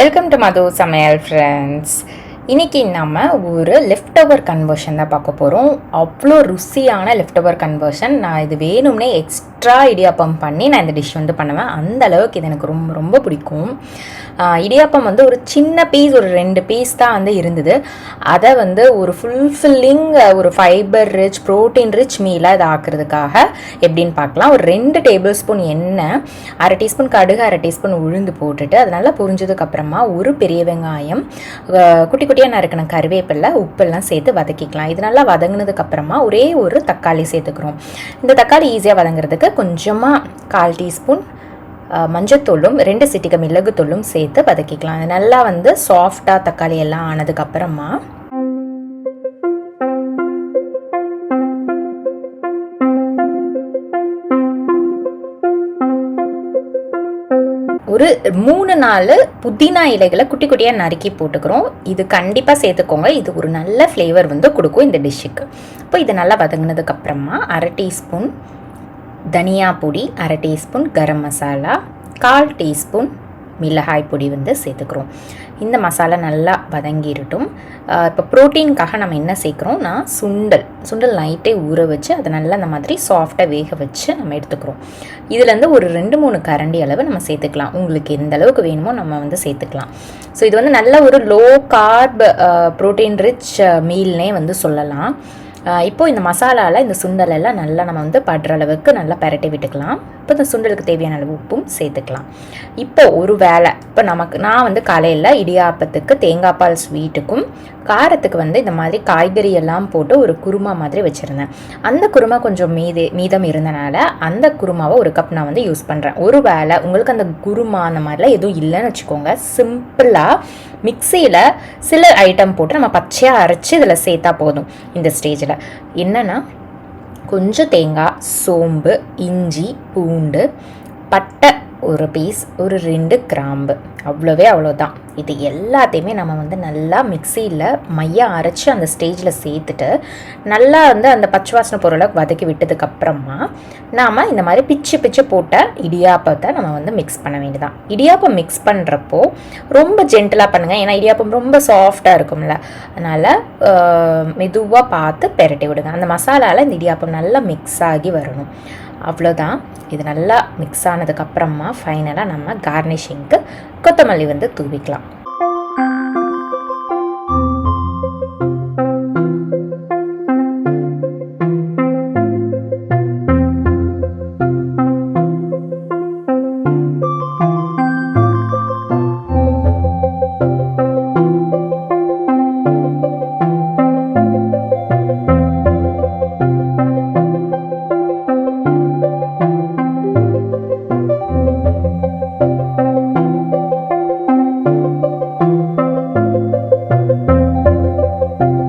Welcome to மது சமையல் friends இன்றைக்கி நம்ம ஒரு லெஃப்ட் ஓவர் கன்வர்ஷன் தான் பார்க்க போகிறோம் அவ்வளோ ருசியான லெஃப்ட் ஓவர் கன்வர்ஷன் நான் இது வேணும்னே எக்ஸ்ட்ரா இடியாப்பம் பண்ணி நான் இந்த டிஷ் வந்து பண்ணுவேன். அந்த அளவுக்கு இது எனக்கு ரொம்ப ரொம்ப பிடிக்கும். இடியாப்பம் வந்து ஒரு சின்ன பீஸ் ஒரு ரெண்டு பீஸ் தான் வந்து இருந்தது. அதை வந்து ஒரு ஃபுல்ஃபில்லிங் ஒரு ஃபைபர் ரிச் ப்ரோட்டீன் ரிச் மீலாக இதை ஆக்குறதுக்காக எப்படின்னு பார்க்கலாம். ஒரு ரெண்டு டேபிள் ஸ்பூன் எண்ணெய் அரை டீஸ்பூன் கடுகு அரை டீஸ்பூன் உளுந்து போட்டுட்டு அது நல்லா புரிஞ்சதுக்கப்புறமா ஒரு பெரிய வெங்காயம் குட்டி குட்டியாக நறுக்கின கருவேப்பிலை உப்பெல்லாம் சேர்த்து வதக்கிக்கலாம். இது நல்லா வதங்கினதுக்கப்புறமா ஒரே ஒரு தக்காளி சேர்த்துக்கிறோம். இந்த தக்காளி ஈஸியாக வதங்குறதுக்கு கொஞ்சமாக கால் டீஸ்பூன் மஞ்சத்தூளும் ரெண்டு சிட்டிக மிளகுத்தூளும் சேர்த்து வதக்கிக்கலாம். இது நல்லா வந்து சாஃப்டாக தக்காளி எல்லாம் ஆனதுக்கப்புறமா ஒரு மூணு நாலு புதினா இலைகளை குட்டி குட்டியாக நறுக்கி போட்டுக்கிறோம். இது கண்டிப்பாக சேர்த்துக்கோங்க. இது ஒரு நல்ல ஃப்ளேவர் வந்து கொடுக்கும் இந்த டிஷ்ஷுக்கு இப்போ இது நல்லா வதங்கினதுக்கப்புறமா அரை டீஸ்பூன் தனியா பொடி அரை டீஸ்பூன் கரம் மசாலா கால் டீஸ்பூன் மிளகாய் பொடி வந்து சேர்த்துக்கிறோம். இந்த மசாலா நல்லா வதங்கிடட்டும். இப்போ ப்ரோட்டீனுக்காக நம்ம என்ன சேர்க்குறோம்னா சுண்டல். சுண்டல் நைட்டே ஊற வச்சு அதை நல்லா அந்த மாதிரி சாஃப்டாக வேக வச்சு நம்ம எடுத்துக்கிறோம். இதுலேருந்து ஒரு ரெண்டு மூணு கரண்டி அளவு நம்ம சேர்த்துக்கலாம். உங்களுக்கு எந்த அளவுக்கு வேணுமோ நம்ம வந்து சேர்த்துக்கலாம். ஸோ இது வந்து நல்ல ஒரு லோ கார்ப் ப்ரோட்டீன் ரிச் மீல்னே வந்து சொல்லலாம். இப்போது இப்போ இந்த மசாலாவில் இந்த சுண்டல் எல்லாம் நல்லா நம்ம வந்து படுற அளவுக்கு நல்லா பரட்டி விட்டுக்கலாம். இப்போ இந்த சுண்டலுக்கு தேவையான அளவு உப்பும் சேர்த்துக்கலாம். இப்போ ஒரு வேளை இப்போ நமக்கு நான் வந்து காலையில் இடியாப்பத்துக்கு தேங்காய் பால் ஸ்வீட்டுக்கும் காரத்துக்கு வந்து இந்த மாதிரி காய்கறி எல்லாம் போட்டு ஒரு குருமா மாதிரி வச்சுருந்தேன். அந்த குருமா கொஞ்சம் மீதி மீதம் இருந்தனால அந்த குருமாவை ஒரு கப் நான் வந்து யூஸ் பண்ணுறேன் ஒரு வேளை உங்களுக்கு அந்த குருமா அந்த மாதிரிலாம் எதுவும் இல்லைன்னு வச்சுக்கோங்க. சிம்பிளாக மிக்சியில் சில ஐட்டம் போட்டு நம்ம பச்சையாக அரைச்சி இதில் சேர்த்தா போதும். இந்த ஸ்டேஜில் என்னென்னா கொஞ்சம் தேங்காய் சோம்பு இஞ்சி பூண்டு பட்டை ஒரு பீஸ் ஒரு ரெண்டு கிராம்பு. அவ்வளோவே அவ்வளோதான் இது எல்லாத்தையுமே நம்ம வந்து நல்லா மிக்சியில் மையம் அரைச்சி அந்த ஸ்டேஜில் சேர்த்துட்டு நல்லா வந்து அந்த பச்சை வாசனை பொருளை வதக்கி விட்டதுக்கப்புறமா நாம் இந்த மாதிரி பிச்சு பிச்சு போட்ட இடியாப்பத்தை நம்ம வந்து மிக்ஸ் பண்ண வேண்டியதான் இடியாப்பம் மிக்ஸ் பண்ணுறப்போ ரொம்ப ஜென்டலாக பண்ணுங்கள் ஏன்னா இடியாப்பம் ரொம்ப சாஃப்டாக இருக்கும்ல. அதனால் மெதுவாக பார்த்து பெரட்டி விடுங்க. அந்த மசாலாவில் இந்த இடியாப்பம் நல்லா மிக்ஸ் ஆகி வரணும். அவ்வளோதான் இது நல்லா மிக்ஸ் ஆனதுக்கப்புறமா ஃபைனலாக நம்ம கார்னிஷிங்க்கு கொத்தமல்லி வந்து தூவிக்கலாம்.